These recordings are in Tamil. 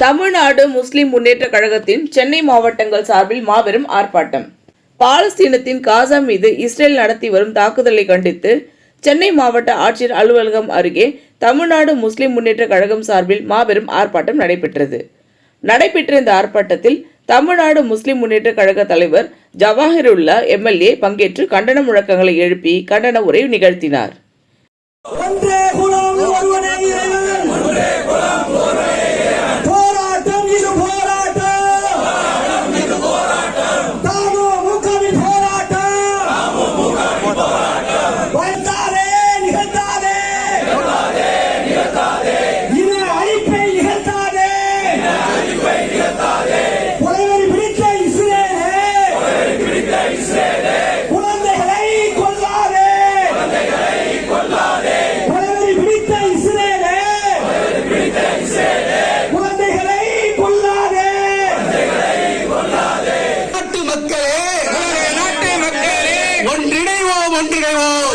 தமிழ்நாடு முஸ்லிம் முன்னேற்ற கழகத்தின் சென்னை மாவட்டங்கள் சார்பில் மாபெரும் ஆர்ப்பாட்டம். பாலஸ்தீனத்தின் காசா மீது இஸ்ரேல் நடத்தி வரும் தாக்குதலை கண்டித்து சென்னை மாவட்ட ஆட்சியர் அலுவலகம் அருகே தமிழ்நாடு முஸ்லிம் முன்னேற்ற கழகம் சார்பில் மாபெரும் ஆர்ப்பாட்டம் நடைபெற்றது. நடைபெற்ற இந்த ஆர்ப்பாட்டத்தில் தமிழ்நாடு முஸ்லிம் முன்னேற்ற கழக தலைவர் ஜவாஹிருல்லா எம்எல்ஏ பங்கேற்று கண்டன முழக்கங்களை எழுப்பி கண்டன உரை நிகழ்த்தினார். ஒன்றிணைவோம்.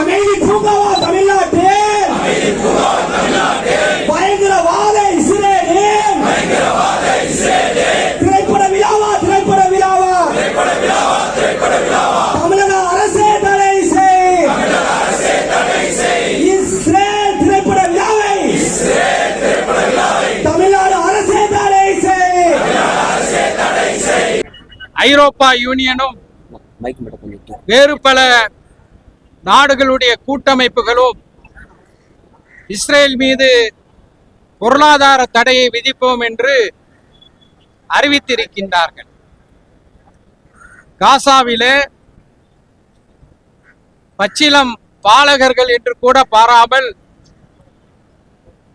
அமைதி பூங்காவா தமிழ்நாட்டில் பயங்கரவாத இஸ்ரேலில் திரைப்பட விழாவா திரைப்பட விழாவா. தமிழக அரசே தடை செய். இஸ்ரேல் திரைப்பட விழாவை. தமிழ்நாடு அரசே தடை செய். ஐரோப்பா யூனியனும் வேறு பல நாடுகளுடைய கூட்டமைப்புகளும் இஸ்ரேல் மீது பொருளாதார தடையை விதிப்போம் என்று அறிவித்திருக்கின்றார்கள். காசாவிலே பச்சிலம் பாலகர்கள் என்று கூட பாராமல்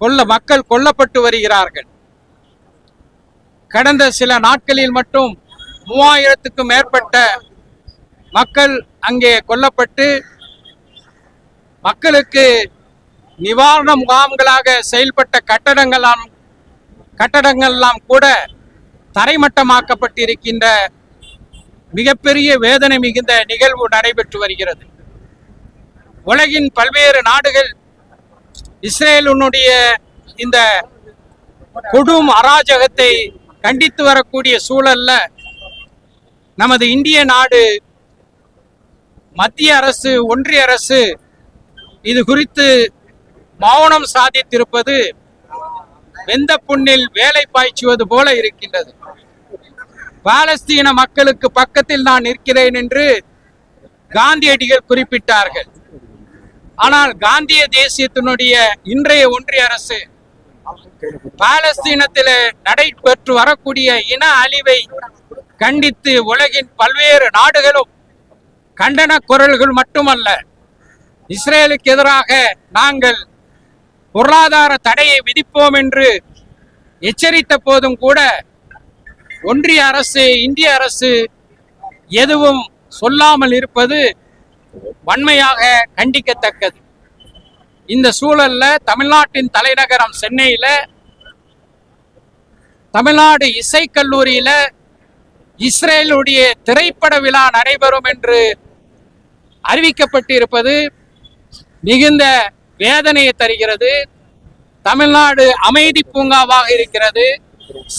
கொல்ல மக்கள் கொல்லப்பட்டு வருகிறார்கள். கடந்த சில நாட்களில் மட்டும் மூவாயிரத்துக்கும் மேற்பட்ட மக்கள் அங்கே கொல்லப்பட்டு மக்களுக்கு நிவாரண முகாம்களாக செயல்பட்ட கட்டடங்களாம் கட்டடங்கள்லாம் கூட தரைமட்டமாக்கப்பட்டிருக்கின்ற மிகப்பெரிய வேதனை மிகுந்த நிகழ்வு நடைபெற்று வருகிறது. உலகின் பல்வேறு நாடுகள் இஸ்ரேலினுடைய இந்த கொடும் அராஜகத்தை கண்டித்து வரக்கூடிய சூழல்ல நமது இந்திய நாடு மத்திய அரசு ஒன்றிய அரசு இது குறித்து மௌனம் சாதித்திருப்பது வெந்த புண்ணில் வேலை பாய்ச்சுவது போல இருக்கின்றது. பாலஸ்தீன மக்களுக்கு பக்கத்தில் நான் நிற்கிறேன் என்று காந்தியடிகள் குறிப்பிட்டார்கள். ஆனால் காந்திய தேசியத்தினுடைய இன்றைய ஒன்றிய அரசு பாலஸ்தீனத்தில் நடைபெற்று வரக்கூடிய இன அழிவை கண்டித்து உலகின் பல்வேறு நாடுகளும் கண்டன குரல்கள் மட்டுமல்ல இஸ்ரேலுக்கு எதிராக நாங்கள் பொருளாதார தடையை விதிப்போம் என்று எச்சரித்த போதும் கூட ஒன்றிய அரசு இந்திய அரசு எதுவும் சொல்லாமல் இருப்பது வன்மையாக கண்டிக்கத்தக்கது. இந்த சூழல்ல தமிழ்நாட்டின் தலைநகரம் சென்னையில தமிழ்நாடு இசைக்கல்லூரியில இஸ்ரேலுடைய திரைப்பட விழா நடைபெறும் என்று அறிவிக்கப்பட்டிருப்பது மிகுந்த வேதனையை தருகிறது. தமிழ்நாடு அமைதி பூங்காவாக இருக்கிறது.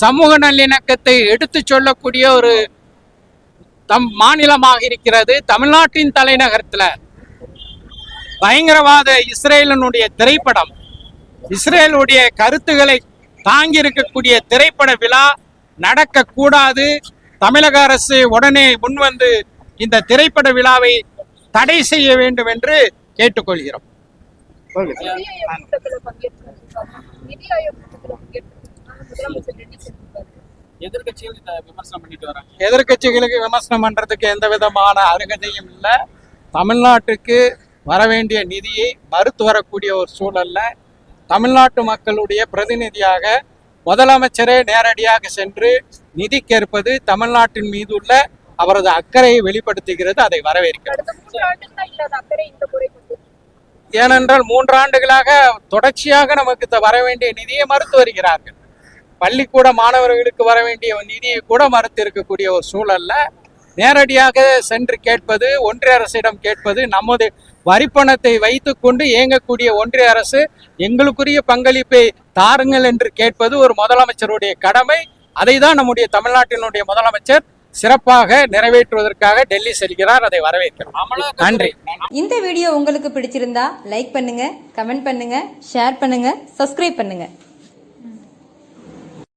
சமூக நல்லிணக்கத்தை எடுத்துச் சொல்லக்கூடிய ஒரு தம் மாநிலமாக இருக்கிறது தமிழ்நாட்டின் தலைநகரத்துல. பயங்கரவாத இஸ்ரேலினுடைய திரைப்படம். இஸ்ரேலுடைய கருத்துக்களை தாங்கி இருக்கக்கூடிய திரைப்பட விழா நடக்கக்கூடாது தமிழக அரசு உடனே முன்வந்து இந்த திரைப்பட விழாவை தடை செய்ய வேண்டும் என்று கேட்டுக்கொள்கிறோம். எதிர்கட்சிகளுக்கு விமர்சனம் பண்ணிட்டு எதிர்க்கட்சிகளுக்கு விமர்சனம் பண்றதுக்கு எந்த விதமான அருகதையும் இல்லை. தமிழ்நாட்டுக்கு வர வேண்டிய நிதியை மறுத்து வரக்கூடிய ஒரு சூழல்ல தமிழ்நாட்டு மக்களுடைய பிரதிநிதியாக முதலமைச்சரே நேரடியாக சென்று நிதி கேட்பது தமிழ்நாட்டின் மீது உள்ள அவரது அக்கறையை வெளிப்படுத்துகிறது அதை வரவேற்கிறது ஏனென்றால் மூன்றாண்டுகளாக தொடர்ச்சியாக நமக்கு த- வர வேண்டிய நிதியை மறுத்து வருகிறார்கள். பள்ளிக்கூட மாணவர்களுக்கு வர வேண்டிய நிதியை கூட மறுத்து இருக்கக்கூடிய ஒரு சூழல்ல நேரடியாக சென்று கேட்பது ஒன்றிய அரசிடம் கேட்பது நமது வரிப்பணத்தை வைத்துக்கொண்டு இயங்கக்கூடிய ஒன்றிய அரசு எங்களுக்குரிய பங்களிப்பை தாருங்கள் என்று கேட்பது ஒரு முதலமைச்சருடைய கடமை. அதை தான் நம்முடைய தமிழ்நாட்டினுடைய முதலமைச்சர் சிறப்பாக நிறைவேற்றுவதற்காக டெல்லி செல்கிறார். அதை வரவேற்கிறோம். நன்றி. இந்த வீடியோ உங்களுக்கு பிடிச்சிருந்தா லைக் பண்ணுங்க கமெண்ட் பண்ணுங்க ஷேர் பண்ணுங்க சப்ஸ்கிரைப் பண்ணுங்க.